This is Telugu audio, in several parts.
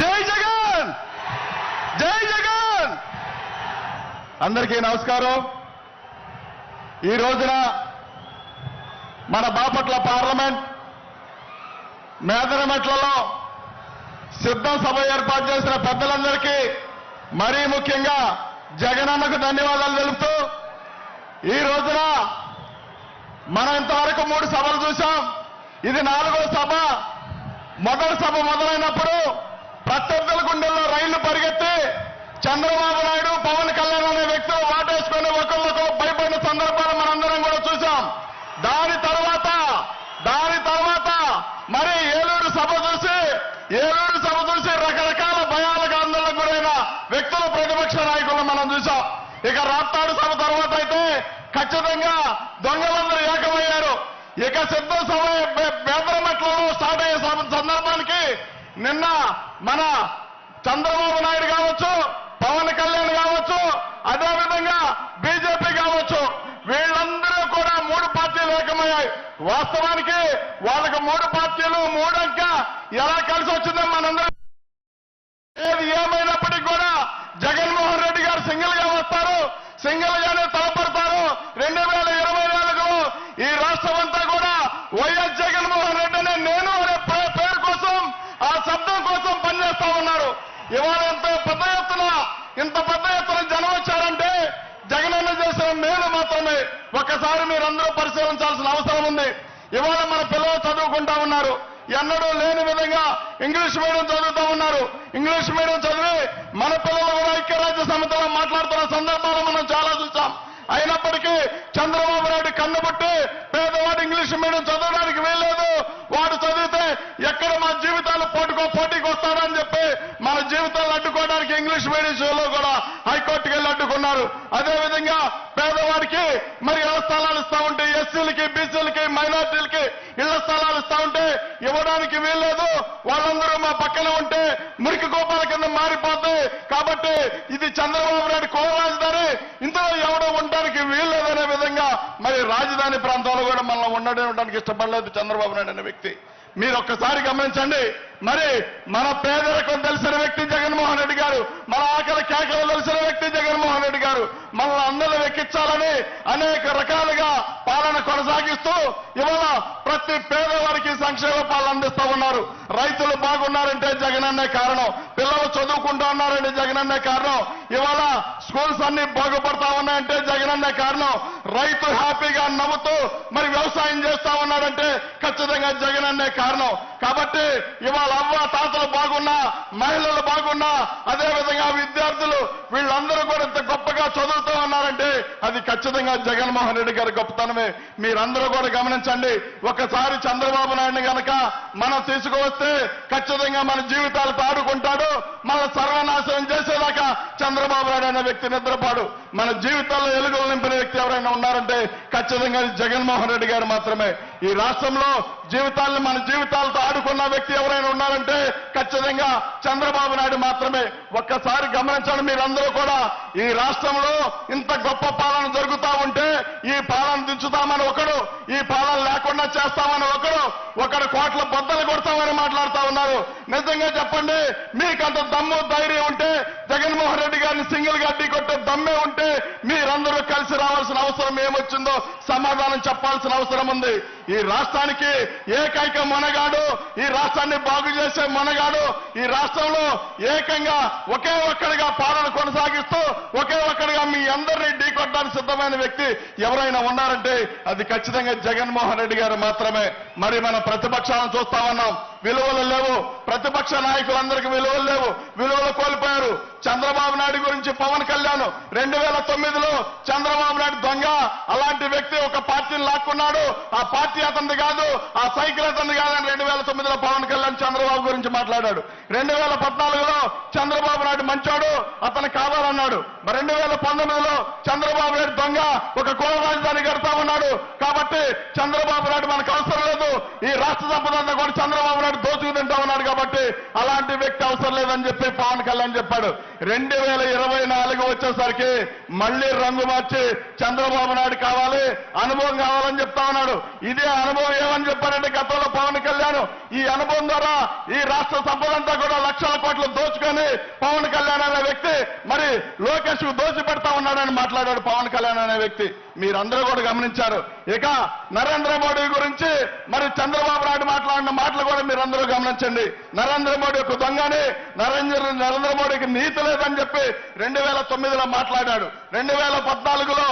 జై జగన్! జై జగన్! అందరికీ నమస్కారం. ఈ రోజున మన బాపట్ల పార్లమెంట్ మేదనమెట్లలో సిద్ధం సభ ఏర్పాటు చేసిన పెద్దలందరికీ మరీ ముఖ్యంగా జగనన్నకు ధన్యవాదాలు తెలుపుతూ ఈ రోజున మనం ఇంతవరకు మూడు సభలు చూసాం ఇది నాలుగో సభ. మొదటి సభ మొదలైనప్పుడు ప్రత్యర్థుల గుండెల్లో రైళ్ళు పరిగెత్తి చంద్రబాబు నాయుడు పవన్ కళ్యాణ్ అనే వ్యక్తులు వాటేసుకుని ఒకళ్ళొకరు భయపడిన సందర్భాలు మనందరం కూడా చూసాం దాని తర్వాత దాని తర్వాత మరి ఏలూరు సభ చూసి ఏలూరు సభ చూసి రకరకాల భయాలకు ఆందోళనకు గురైన వ్యక్తులు ప్రతిపక్ష నాయకులను మనం చూసాం ఇక రాప్తాడు సభ తర్వాత అయితే ఖచ్చితంగా దొంగలందరూ ఏకమయ్యారు. ఇక సిద్ధ సభ నిన్న మన చంద్రబాబు నాయుడు కావచ్చు పవన్ కళ్యాణ్ కావచ్చు అదేవిధంగా బీజేపీ కావచ్చు వీళ్ళందరూ కూడా మూడు పార్టీలు ఏకమయ్యాయి. వాస్తవానికి వాళ్ళకి మూడు పార్టీలు మూడంక ఎలా కలిసి వచ్చిందో మనందరూ ఏది ఏమైనప్పటికీ కూడా జగన్మోహన్ రెడ్డి గారు సింగిల్గా వస్తారు. సింగిల్ గానే తలపడతారు రెండు వేల ఇరవై నాలుగులో ఈ రాష్ట్రం అంతా కూడా వైఎస్ జగన్మోహన్ రెడ్డి అనే నేను అనే పే- పేరు కోసం ఆ శబ్దం కోసం పనిచేస్తా ఉన్నారు ఇవాళ ఎంత పెద్ద ఎత్తున ఇంత పెద్ద ఎత్తున జనం వచ్చారంటే జగనన్న చేసిన మేలు మాత్రమే. ఒక్కసారి మీరందరూ పరిశీలించాల్సిన అవసరం ఉంది. ఇవాళ మన పిల్లలు చదువుకుంటా ఉన్నారు. ఎన్నడూ లేని విధంగా ఇంగ్లీష్ మీడియం చదువుతా ఉన్నారు. ఇంగ్లీష్ మీడియం చదివి మన పిల్లలు కూడా ఐక్యరాజ్య సమితిలో మాట్లాడుతున్న సందర్భాలు మనం చాలా చూసాం. అయినప్పటికీ చంద్రబాబు నాయుడు కన్నుబట్టి పేదవాడు ఇంగ్లీష్ మీడియం చదవడానికి వీల్లేదు. వాడు చదివితే ఎక్కడ మా జీవితాలు పోటుకో పోటీ వస్తాడని చెప్పి మన జీవితాలు అడ్డుకోవడానికి ఇంగ్లీష్ మీడియం షోలో కూడా హైకోర్టుకి వెళ్ళి అడ్డుకున్నారు అదేవిధంగా పేదవాడికి మరి ఇళ్ళ స్థలాలు ఇస్తా ఉంటే ఎస్సీలకి బీసీలకి మైనార్టీలకి ఇళ్ళ స్థలాలు ఇస్తా ఉంటే ఇవ్వడానికి వీల్లేదు వాళ్ళందరూ మా పక్కన ఉంటే మురికి గోపాల కింద మారిపోతాయి కాబట్టి ఇది చంద్రబాబు నాయుడు కో రాజధాని. ఇందులో ఎవడో ఉండడానికి వీల్లేదనే విధంగా మరి రాజధాని ప్రాంతంలో కూడా మనం ఉండడానికి ఇష్టపడలేదు చంద్రబాబు నాయుడు అనే వ్యక్తి. మీరు ఒక్కసారి గమనించండి. మరి మన పేదరికం తెలిసిన వ్యక్తి జగన్మోహన్ రెడ్డి గారు మన ఆకలి కేకలు తెలిసిన వ్యక్తి జగన్మోహన్ రెడ్డి గారు మనల్ని అందరూ వెక్కించాలని అనేక రకాలుగా పాలన కొనసాగిస్తూ ఇవాళ ప్రతి పేదవారికి సంక్షేమ పాలన అందిస్తా ఉన్నారు. రైతులు బాగున్నారంటే జగనన్నే కారణం. పిల్లలు చదువుకుంటా ఉన్నారంటే జగనన్నే కారణం. ఇవాళ స్కూల్స్ అన్ని బాగుపడతా ఉన్నాయంటే జగనన్నే కారణం. రైతు హ్యాపీగా నవ్వుతూ మరి వ్యవసాయం చేస్తా ఉన్నాడంటే ఖచ్చితంగా జగనన్నే కారణం. కాబట్టి ఇవాళ అమ్మ తాతలు బాగున్నా మహిళలు బాగున్నా అదే విధంగా విద్యార్థులు వీళ్ళందరూ కూడా ఇంత గొప్పగా చదువుతూ ఉన్నారంటే అది ఖచ్చితంగా జగన్మోహన్ రెడ్డి గారి గొప్పతనమే. మీరందరూ కూడా గమనించండి. ఒకసారి చంద్రబాబు నాయుడు గనక మనం తీసుకువస్తే ఖచ్చితంగా మన జీవితాలు తాడుకుంటాడు మన సర్వనాశనం నిద్రపోయిన వ్యక్తి నిద్రపాడు మన జీవితాల్లో ఎలుగులు నింపిన వ్యక్తి ఎవరైనా ఉన్నారంటే ఖచ్చితంగా జగన్మోహన్ రెడ్డి గారు మాత్రమే. ఈ రాష్ట్రంలో జీవితాలను మన జీవితాలతో ఆడుకున్న వ్యక్తి ఎవరైనా ఉన్నారంటే ఖచ్చితంగా చంద్రబాబు నాయుడు మాత్రమే. ఒక్కసారి గమనించండి మీరందరూ కూడా ఈ రాష్ట్రంలో ఇంత గొప్ప పాలన జరుగుతా ఉంటే ఈ పాలన దించుతామని ఒకడు ఈ పాలన లేకుండా చేస్తామని ఒకడు ఒకడు కోట్ల బద్దలు కొడతామని మాట్లాడుతా ఉన్నారు. నిజంగా చెప్పండి మీకంత దమ్ము ధైర్యం ఉంటే జగన్మోహన్ రెడ్డి గారిని సింగిల్ కొట్టే దమ్మే ఉంటే మీరందరూ కలిసి రావాల్సిన అవసరం ఏమొచ్చిందో సమాధానం చెప్పాల్సిన అవసరం ఉంది. ఈ రాష్ట్రానికి ఏకైక మనగాడు ఈ రాష్ట్రాన్ని బాగు చేసే మనగాడు ఈ రాష్ట్రంలో ఏకంగా ఒకే ఒక్కడిగా పాలన కొనసాగిస్తూ ఒకే ఒక్కడిగా మీ అందరినీ ఢీకొట్టడానికి సిద్ధమైన వ్యక్తి ఎవరైనా ఉన్నారంటే అది ఖచ్చితంగా జగన్మోహన్ రెడ్డి గారు మాత్రమే. మరి మన ప్రతిపక్షాలను చూస్తా ఉన్నాం. విలువలు లేవు. ప్రతిపక్ష నాయకులందరికీ విలువలు లేవు. విలువలు కోల్పోయారు. చంద్రబాబు నాయుడు గురించి పవన్ కళ్యాణ్ రెండు వేల తొమ్మిదిలో చంద్రబాబు నాయుడు దొంగ. అలాంటి వ్యక్తి ఒక పార్టీని లాక్కున్నాడు. ఆ పార్టీ అతనిది కాదు ఆ సైకిల్ అతనిది కాదని రెండు వేల తొమ్మిదిలో పవన్ కళ్యాణ్ చంద్రబాబు గురించి మాట్లాడాడు. రెండు వేల పద్నాలుగులో చంద్రబాబు నాయుడు మంచోడు అతను కావాలన్నాడు. రెండు వేల పంతొమ్మిదిలో చంద్రబాబు నాయుడు దొంగ. ఒక కుల రాజధాని కడతా ఉన్నాడు. కాబట్టి చంద్రబాబు నాయుడు మనకు ఈ రాష్ట్ర సంపద కూడా చంద్రబాబు నాయుడు దోచుకు తింటా ఉన్నాడు కాబట్టి అలాంటి వ్యక్తి అవసరం లేదని చెప్పి పవన్ కళ్యాణ్ చెప్పాడు. రెండు వేల ఇరవై నాలుగు వచ్చేసరికి మళ్ళీ రంగు మార్చి చంద్రబాబు నాయుడు కావాలి అనుభవం కావాలని చెప్తా ఉన్నాడు. ఇదే అనుభవం ఏమని చెప్పారంటే గతంలో పవన్ కళ్యాణ్ ఈ అనుభవం ద్వారా ఈ రాష్ట్ర సంపదంతా కూడా లక్షల కోట్లు దోచుకొని పవన్ కళ్యాణ్ అనే వ్యక్తి మరి లోకేష్కు ఉన్నాడని మాట్లాడాడు పవన్ కళ్యాణ్ అనే వ్యక్తి. మీరందరూ కూడా గమనించారు. ఇక నరేంద్ర మోడీ గురించి మరి చంద్రబాబు నాయుడు మాట్లాడిన మాటలు కూడా మీరందరూ గమనించండి. నరేంద్ర మోడీ ఒక దొంగని నరేంద్ర నరేంద్ర మోడీకి నీతి లేదని చెప్పి రెండు వేల తొమ్మిదిలో మాట్లాడాడు. రెండు వేల పద్నాలుగులో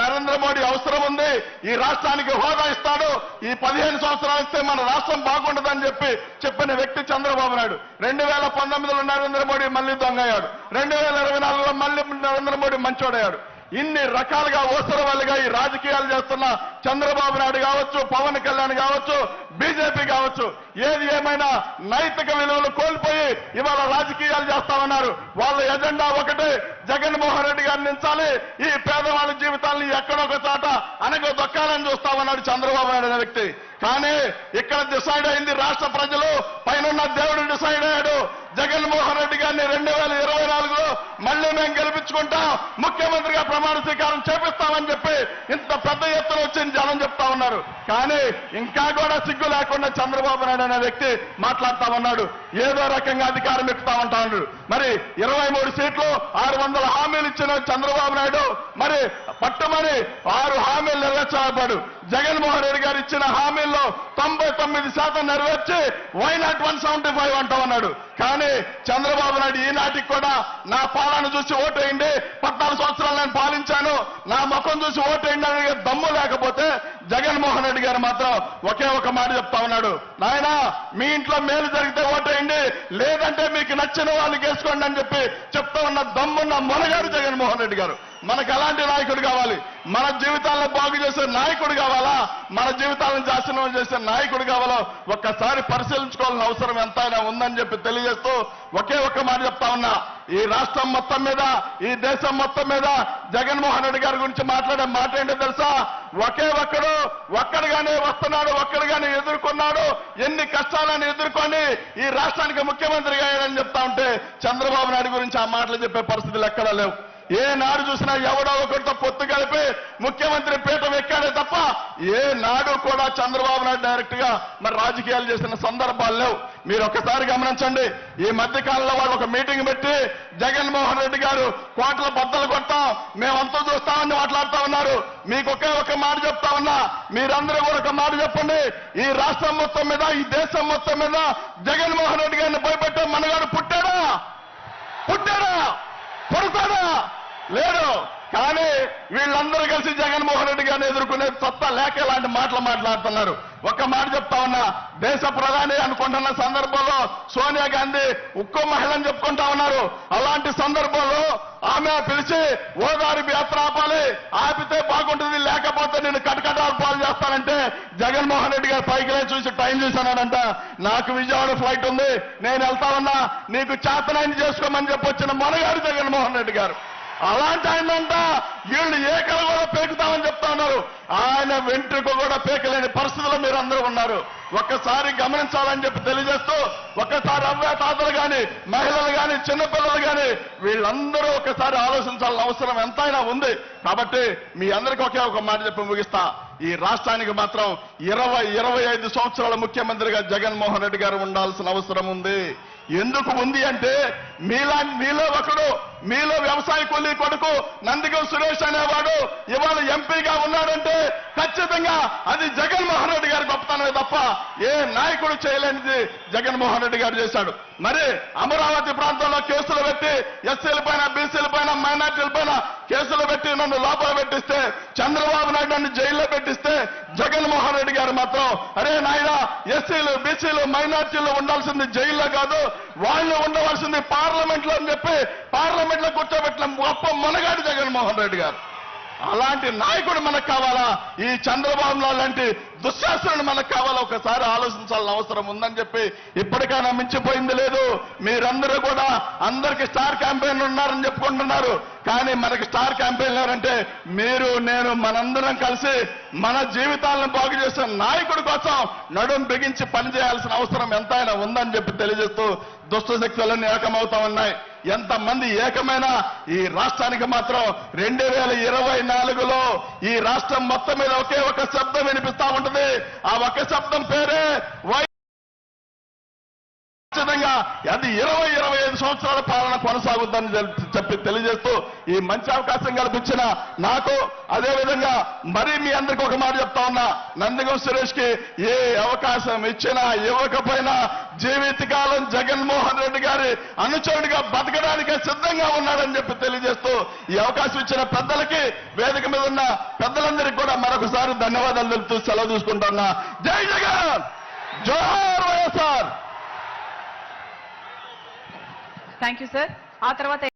నరేంద్ర మోడీ అవసరం ఉంది. ఈ రాష్ట్రానికి హోదా ఇస్తాడు. ఈ పదిహేను సంవత్సరాలు ఇస్తే మన రాష్ట్రం బాగుండదని చెప్పి చెప్పిన వ్యక్తి చంద్రబాబు నాయుడు. రెండు వేల పంతొమ్మిదిలో నరేంద్ర మోడీ మళ్ళీ దొంగయ్యాడు. రెండు వేల ఇరవై నాలుగులో మళ్ళీ నరేంద్ర మోడీ మంచోడయ్యాడు. ఇన్ని రకాలుగా ఓసరవాళ్ళుగా ఈ రాజకీయాలు చేస్తున్న చంద్రబాబు నాయుడు కావచ్చు పవన్ కళ్యాణ్ కావచ్చు బీజేపీ కావచ్చు ఏది ఏమైనా నైతిక విలువలు కోల్పోయి ఇవాళ రాజకీయాలు చేస్తామన్నారు వాళ్ళ ఎజెండా ఒకటే జగన్మోహన్ రెడ్డి గారిని నించాలి. ఈ పేదవాళ్ళ జీవితాన్ని ఎక్కడొక చాట అనగ దొక్కాలని చూస్తామన్నాడు చంద్రబాబు నాయుడు అనే వ్యక్తి. కానీ ఇక్కడ డిసైడ్ అయింది రాష్ట్ర ప్రజలు పైన దేవుడు డిసైడ్ అయ్యాడు. జగన్మోహన్ రెడ్డి గారిని రెండు వేల ఇరవై నాలుగులో మళ్ళీ మేము గెలిపించుకుంటాం. ముఖ్యమంత్రిగా ప్రమాణ స్వీకారం చేపిస్తామని చెప్పి ఇంత పెద్ద ఎత్తున వచ్చింది జనం చెప్తా ఉన్నారు. కానీ ఇంకా కూడా సిగ్గు లేకుండా చంద్రబాబు నాయుడు అనే వ్యక్తి మాట్లాడతా ఉన్నాడు. ఏదో రకంగా అధికారం ఎక్కుతా ఉంటాడు. మరి ఇరవై మూడు సీట్లు ఆరు వందల హామీలు ఇచ్చిన చంద్రబాబు నాయుడు మరి పట్టుమని ఆరు హామీలు నెరవేర్చబడు జగన్మోహన్ రెడ్డి గారు ఇచ్చిన హామీల్లో తొంభై తొమ్మిది శాతం నెరవేర్చి why not one seventy five అంటా ఉన్నాడు. కానీ చంద్రబాబు నాయుడు ఈనాటికి కూడా నా పాలన చూసి ఓటేయండి పద్నాలుగు సంవత్సరాలు నేను పాలించాను నా ముఖం చూసి ఓటేయండి అనే దమ్ము లేకపోతే జగన్మోహన్ రెడ్డి గారు మాత్రం ఒకే ఒక మాట చెప్తా ఉన్నాడు. నాయన మీ ఇంట్లో మేలు జరిగితే లేదంటే మీకు నచ్చిన వాళ్ళు కేసుకోండి అని చెప్పి చెప్తా ఉన్న దమ్మున్న మొనగారు జగన్మోహన్ రెడ్డి గారు. మనకు ఎలాంటి నాయకుడు కావాలి. మన జీవితాలను బాగు చేసే నాయకుడు కావాలా? మన జీవితాలను నాశనం చేసే నాయకుడు కావాలో? ఒక్కసారి పరిశీలించుకోవాల్సిన అవసరం ఎంతైనా ఉందని చెప్పి తెలియజేస్తూ ఒకే ఒక్క మాట చెప్తా ఉన్నా. ఈ రాష్ట్రం మొత్తం మీద ఈ దేశం మొత్తం మీద జగన్మోహన్ రెడ్డి గారి గురించి మాట్లాడే మాట ఏంటో తెలుసా? ఒకే ఒక్కడు ఒక్కడుగానే వస్తున్నాడు ఒక్కడుగానే ఎదుర్కొన్నాడు. ఎన్ని కష్టాలను ఎదుర్కొని ఈ రాష్ట్రానికి ముఖ్యమంత్రిగా అయ్యాడని చెప్తా ఉంటే చంద్రబాబు నాయుడు గురించి ఆ మాటలు చెప్పే పరిస్థితులు ఎక్కడా లేవు. ఏ నాడు చూసినా ఎవడో ఒకరితో పొత్తు కలిపి ముఖ్యమంత్రి పీఠం ఎక్కాడే తప్ప ఏ నాడు కూడా చంద్రబాబు నాయుడు డైరెక్ట్గా మరి రాజకీయాలు చేసిన సందర్భాలు లేవు. మీరు ఒక్కసారి గమనించండి ఈ మధ్య కాలంలో వాళ్ళు ఒక మీటింగ్ పెట్టి జగన్మోహన్ రెడ్డి గారు కోట్ల బద్దలు కొడతాం మేమంతా చూస్తామని మాట్లాడుతా ఉన్నారు. మీకు ఒకే ఒక మాట చెప్తా ఉన్నా మీరందరూ కూడా ఒక మాట చెప్పండి. ఈ రాష్ట్రం మొత్తం మీద ఈ దేశం మొత్తం మీద జగన్మోహన్ రెడ్డి గారిని భయపెట్టే మనగాడు పుట్టాడా? పుట్టాడా? por nada. లేదు. కానీ వీళ్ళందరూ కలిసి జగన్మోహన్ రెడ్డి గారిని ఎదుర్కొనే సత్తా లేక ఇలాంటి మాటలు మాట్లాడుతున్నారు. ఒక్క మాట చెప్తా ఉన్నా. దేశ ప్రధాని అనుకుంటున్న సందర్భంలో సోనియా గాంధీ ఉక్కు మహిళని చెప్పుకుంటా ఉన్నారు. అలాంటి సందర్భంలో ఆమె పిలిచి ఓదారి యాత్ర ఆపాలి. ఆపితే బాగుంటుంది. లేకపోతే నేను కటకటాలు పాలు చేస్తానంటే జగన్మోహన్ రెడ్డి గారు పైకి చూసి టైం చూశానంట నాకు విజయవాడ ఫ్లైట్ ఉంది. నేను వెళ్తా ఉన్నా. నీకు చేతనాన్ని చేసుకోమని చెప్పొచ్చిన మనగారు జగన్మోహన్ రెడ్డి గారు. అలాంటి ఆయనంట వీళ్ళు ఏకలు కూడా పేకుతామని చెప్తా ఉన్నారు. ఆయన వెంట్రుకు కూడా పేకలేని పరిస్థితుల్లో మీరు అందరూ ఉన్నారు. ఒక్కసారి గమనించాలని చెప్పి తెలియజేస్తూ ఒక్కసారి అవ్వ తాతలు కానీ మహిళలు కానీ చిన్నపిల్లలు కానీ వీళ్ళందరూ ఒకసారి ఆలోచించాల్సిన అవసరం ఎంతైనా ఉంది. కాబట్టి మీ అందరికీ ఒకే ఒక మాట చెప్పి ముగిస్తా. ఈ రాష్ట్రానికి మాత్రం ఇరవై ఇరవై ఐదు సంవత్సరాల ముఖ్యమంత్రిగా జగన్మోహన్ రెడ్డి గారు ఉండాల్సిన అవసరం ఉంది. ఎందుకు ఉంది అంటే మీలా మీలో ఒకడు మీలో వ్యవసాయ కొల్లి కొడుకు నందిగం సురేష్ అనేవాడు ఇవాళ ఎంపీగా ఉన్నాడంటే ఖచ్చితంగా అది జగన్మోహన్ రెడ్డి గారి గొప్పతనమే తప్ప ఏ నాయకుడు చేయలేనిది జగన్మోహన్ రెడ్డి గారు చేశాడు. మరి అమరావతి ప్రాంతంలో కేసులు పెట్టి ఎస్సీల పైన బీసీల పైన మైనార్టీల పైన కేసులు పెట్టి నన్ను లోపల పెట్టిస్తే చంద్రబాబు నాయుడు నన్ను జైల్లో పెట్టిస్తే జగన్మోహన్ రెడ్డి గారు మాత్రం అరే నాయన ఎస్సీలు బీసీలు మైనార్టీలు ఉండాల్సింది జైల్లో కాదు వాళ్ళు ఉండవలసింది పార్లమెంట్లో అని చెప్పి పార్లమెంట్ లో కూర్చోబెట్టిన గొప్ప మనగాడు జగన్మోహన్ రెడ్డి గారు. అలాంటి నాయకుడు మనకు కావాలా? ఈ చంద్రబాబు నాయుడు లాంటి దుశ్శాసనుడు మనకు కావాలా? ఒకసారి ఆలోచించాల్సిన అవసరం ఉందని చెప్పి ఇప్పటికైనా మించిపోయింది లేదు. మీరందరూ కూడా అందరికి స్టార్ క్యాంపెయిన్ ఉన్నారని చెప్పుకుంటున్నారు. కానీ మనకి స్టార్ క్యాంపెయిన్ ఎవరంటే మీరు నేను మనందరం కలిసి మన జీవితాలను బాగు చేసే నాయకుడి కోసం నడుం బిగించి పనిచేయాల్సిన అవసరం ఎంతైనా ఉందని చెప్పి తెలియజేస్తూ దుష్ట శక్తులన్నీ ఏకమవుతా ఉన్నాయి. ఎంతమంది ఏకమైన ఈ రాష్ట్రానికి మాత్రం రెండు వేల ఇరవై నాలుగులో ఈ రాష్ట్రం మొత్తం మీద ఒకే ఒక శబ్దం వినిపిస్తా ఉంటుంది. ఆ ఒక శబ్దం పేరే వై అది ఇరవై ఇరవై ఐదు సంవత్సరాల పాలన కొనసాగుద్దని చెప్పి తెలియజేస్తూ ఈ మంచి అవకాశం కల్పించిన నాకు అదే విధంగా మీ అందరికి ఒక మాట చెప్తా ఉన్నా. నందిగం సురేష్కి ఏ అవకాశం ఇచ్చినా ఇవ్వకపోయినా జీవితకాలం జగన్మోహన్ రెడ్డి గారి అనుచరుడిగా బతకడానికే సిద్ధంగా ఉన్నాడని చెప్పి తెలియజేస్తూ ఈ అవకాశం ఇచ్చిన పెద్దలకి వేదిక మీద ఉన్న పెద్దలందరికీ కూడా మరొకసారి ధన్యవాదాలు తెలుపుతూ సెలవు తీసుకుంటున్నా. Jai Jagan! Johar YSR! Thank you sir ఆ తర్వాత